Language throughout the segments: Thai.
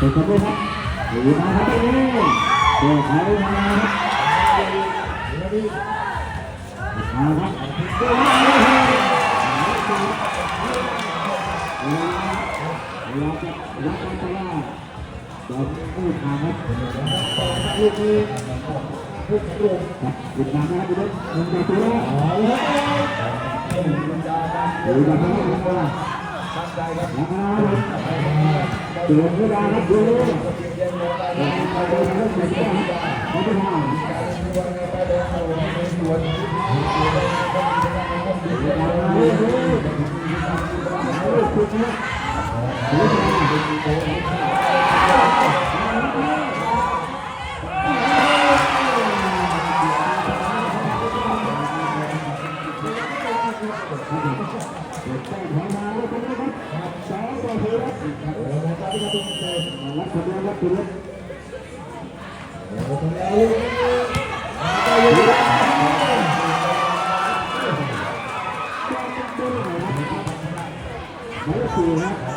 เสร็จแล้ครับดูมาครับตรงนี้เดี๋ยวขายมาครับมาครับเราจะรับกันแต่ว่าเดี๋ยวพูดทาครับลูกนี้พูดตรงครับหยุดมาครับคุณรถคุณจะตัวแล้วดูมาครับ ดูมานะครับ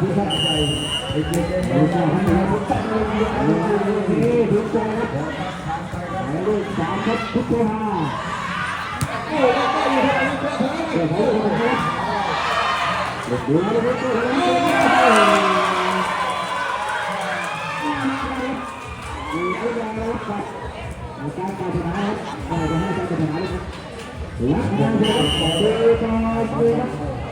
ตัวเวลาครับดูไปดูนะครับเสร็จแล้วครับเขาจะทำสามครับทุกตัวห้าเดี๋ยวเขาจะมาเดี๋ยวดูนะครับดูให้ได้นะครับการการชนะครับเราจะการชนะครับและการชนะของเดชาเดชสุดท้า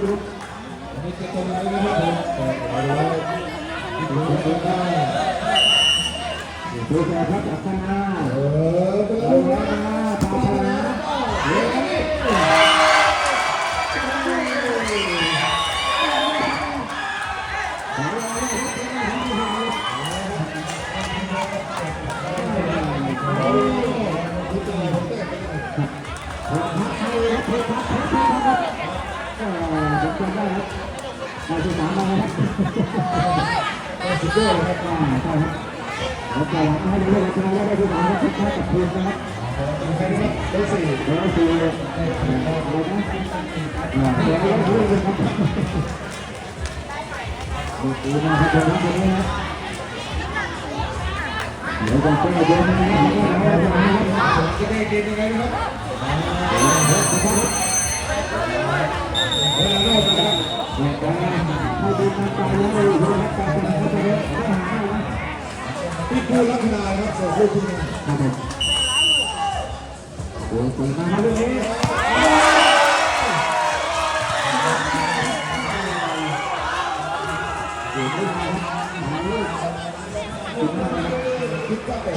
ทุกคนสนุกดูแลครับอัศนาเออไปเลนะพาพนา ผมจำได้ครับนายสุสานมาครับสุดยอดครับใช่ครับเราจะหวังให้เล่นชนะได้ที่สามครับแค่กับทีมนะครับได้สี่ได้สี่อะไรนะเดี๋ยวเราดูครับดูนะครับตรงนี้ครับเดี๋ยวจะแก้เยอะนะครับจะได้ เกมยังไงนะครับให้ดูทางการแล้วเลยนะครับการเป็นเขาจะได้ให้หาพี่คูลักษณะครับส่วนคู่ที่ครับผมโอ้ยสวยมาครับเรื่องนี้คิดก็เป็น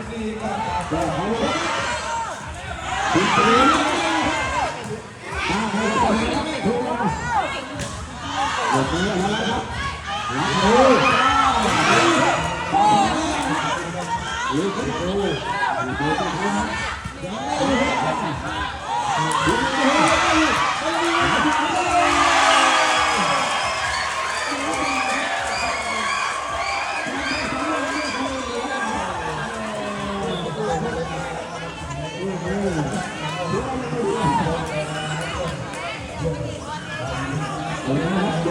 ห้เราทำถูกไหมหมดแล้วครับหลังเลยลูกโอ้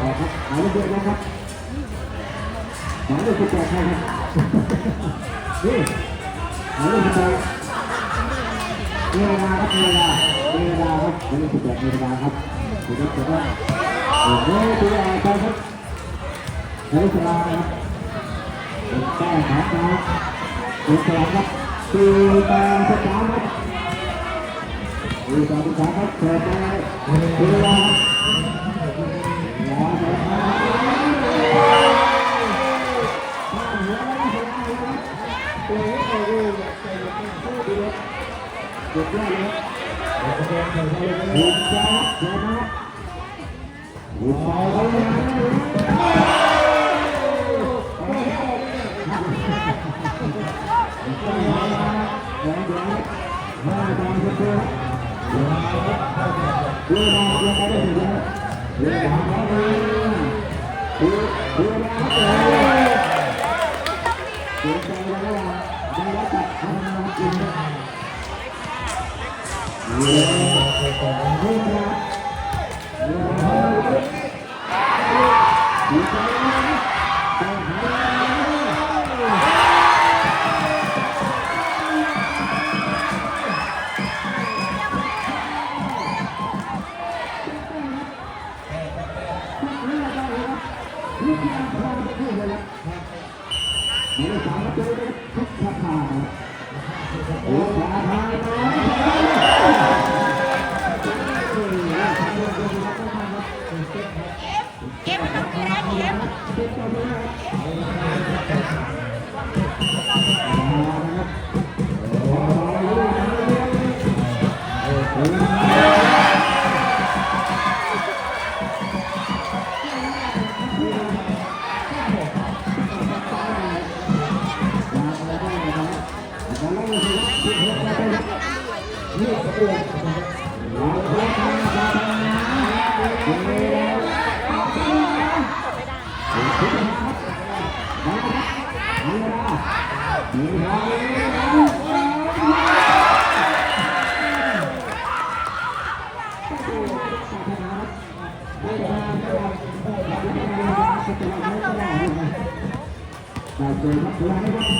เป๋าลูกนี้มามาทุกคนห้าเด็กแล้วนะครับแขนที่ห้าหมายเลขสิบครับเอ็นี่โอ้โหแขนขาแล้วนะเจอกันนะครับสองที่สองเจอกันนะครับสี่นาทีได้แล้วนะครับเจ็บขอเวลาฮะเอาไปตัวเอาไปตัวเอาไปตัวครับเอาไปได้ตัวห้าสี่นาทีเอาครับเอาไปตัวนะครับหมายเลขสิบแปดครับนี่หมายเลขสิบแปดเวลาครับเวลาเวลาครับหมายเลขสิบแปดเวลาครับสุดยอดสุดยอดโอ้โหตัวใหญ่ครับหมายเลขสิบแปดครับเป็นแต้มของเราเป็นสลับครับสี่ต่อสิบสามครับสี่ต่อสิบสามครับเปิดไปเวลาอย่ สุดยอดเลยโอ้กระเป๋าใส่ไปเลยถูกใจครับเดี๋ยวนะถูกใจเขาเลยนะ เดี๋ Thank you.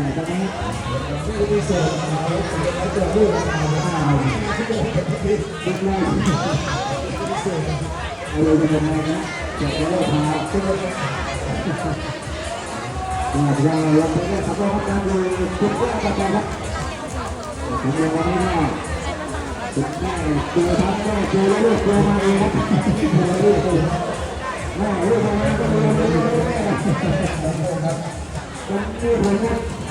ที่มีส่วนของเขาตัวลูกมาเนี่ยยังยังไม่ได้ขับรถการดูคุกแรกกันครับผมยังวันนี้เนี่ยจุดแรกเจอทั้งแม่เจอแล้วลูกเจอมาเองครับเจอลูกเจอแม่ลูกมาก็เลยไม่ได้แม่ครับตรงนี้ผมเนี่ยต้องทำนะครับเวลาผมผมเลยครับเวลาเดินไปเรื่อยๆเดินไปเรื่อยๆเดินไปเรื่อยๆติดเก๊กกันนะครับเดินเก๊กเดินได้หรือไม่ครับ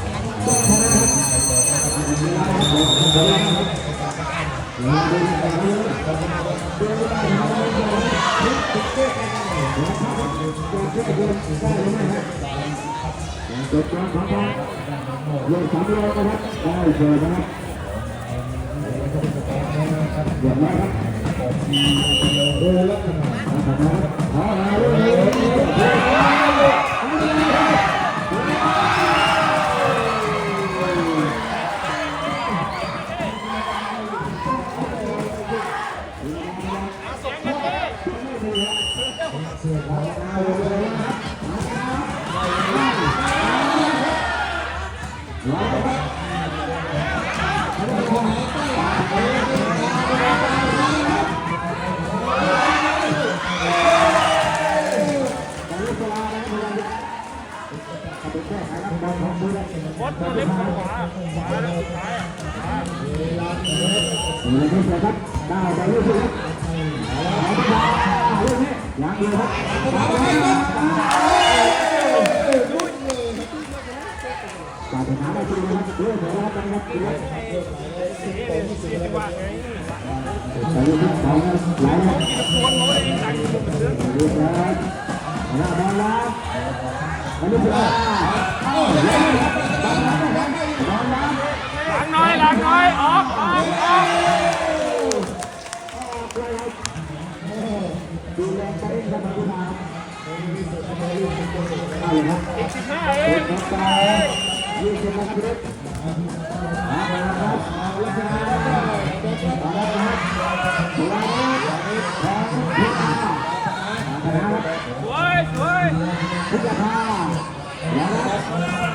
จบการของทางลงสามร้อยนะครับได้เจอนะครับอย่างไรครับดูลักษณะขอหาเรื่องนี้ นี่นะครับได้ได้ลูกนี้ครับลูกนี้ยังอยู่ครับการชนะได้จริงนะครับเรื่องของเรากันครับแต่ลูกที่สองนั้นไหลครับดูครับหน้าบอลแล้วอันนี้คืออ้าวบอลแล้วบอลแล้ว หลังน้อยหลังน้อยออกออกออกอีกสิบห้าเองยืดเส้นนะครับพี่เมาครับเอาละครับเอาละครับตัวนี้ของพิธานะครับ สวยสวย พิธาแล้วครับ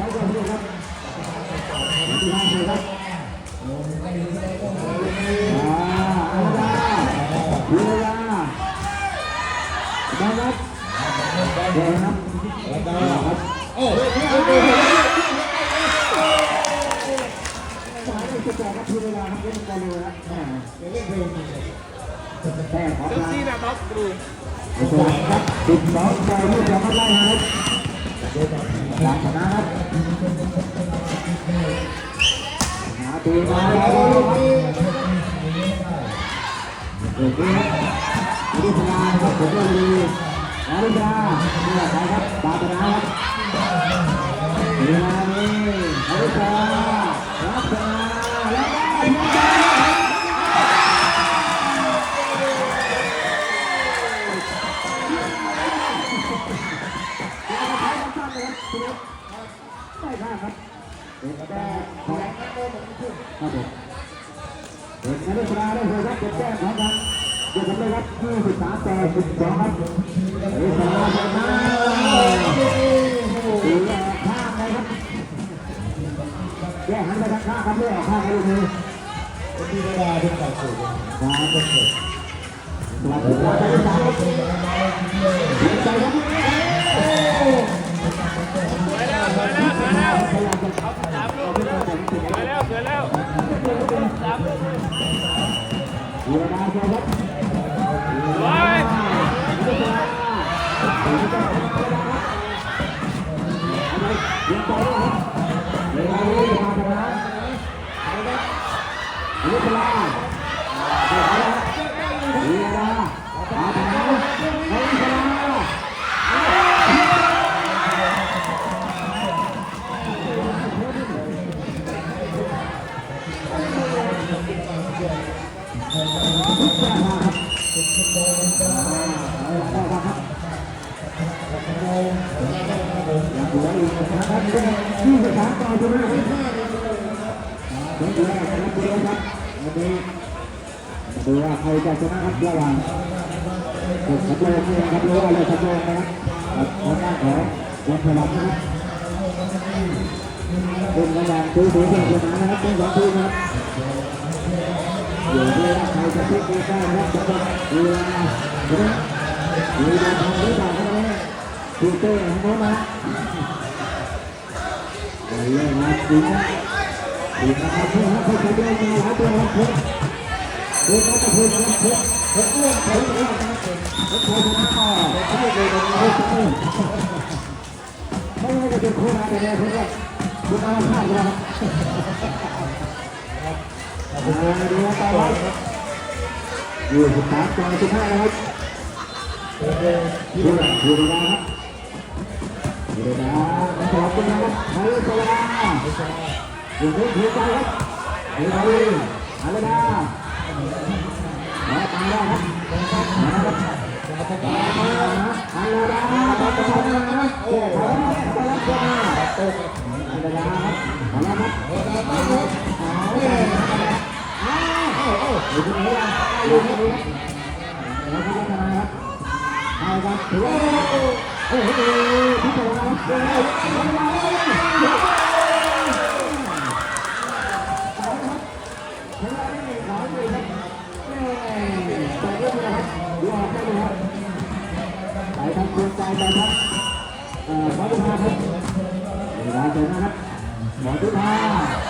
ครับที่สุดยอดเลยครับที่ห้าเลยครับอ่าเอาละเวลาดังครับเดี๋ยวนะครับแล้วก็โอ้โหสายเลยจะแจกครับทีเวลาครับเล่นบอลเร็วนะแหมเล่นเพลงแต่ขอเจ้าลาซีนะท็อปดูสวัสดีครับสิบสองใจลูกจะมาไล่นะครับ หลังชนะครับหาตีมาแล้วครับโอเคครับริศราครับผมก็ดีอริศรานี่ยใครครับปาตนาครับเวลานี้อริศรารับชนะแล้วกั ดียวครับวันนี้ดูว่าใครจะชนะครับระหว่างสุดขับโลกนี่นะครับหรือว่าเลยขับโลกนะครับกับทางด้านของวันพลังนะครับเป็นกำลังซื้อถือเพื่อชนะนะครับเป็นสองทีมนะครับ อยู่ที่ว่าใครจะพลิกได้นะครับสำหรับเวลานะครับเวลาทำหรือเปล่าครับทีเต้ของโน้นนะเล่นมาดีนะดีนะครับเพื่อนครับเพื่อนจะเดินมาหาตัวครับเพื่อนเพื่อนก็จะเพื่อนครับเพื่อนเพื่อนเพื่อนเพื่อนเพื่อนเพื่อนเพื่อนชนะต่อเพื่อนเลยเพื่อนเพื่อนไม่ว่าจะเป็นคู่ไหนก็ได้เพื่อนคุณเอาพลาดแล้วครับ ดูดูต่อครับอยู่สิบสามต่อสิบห้าครับดูดูนะครับดี๋ยวนะขอบคุณนะครับไทยสวาอยู่ที่ถือใจครับเฮ้ยอะไรนะมาตายแล้วครับมาครับมาอันละนะมาตายแล้วนะโอ้โหตายแล้วนะอันละนะครับอันละครับเอาเลยอ้าวอยู่ที่ไหนล่ะอยู่ที่ไหนแล้วคุณจะทำอะไรครับเอาครับถือว่าโอ้โหพี่โตนะครับไปทางคุณใจไปครับเอ่อหมอตุภาครับเลาเจอนะครับหมอตุภามาแล้วครับเดี๋ยวหมอตุภาหมอตุภามาครับมาดาวเลยเดี๋ยวใจอยู่เลยครับเวลาเวลาเวลาเอาหมอด้ครับให้เวลา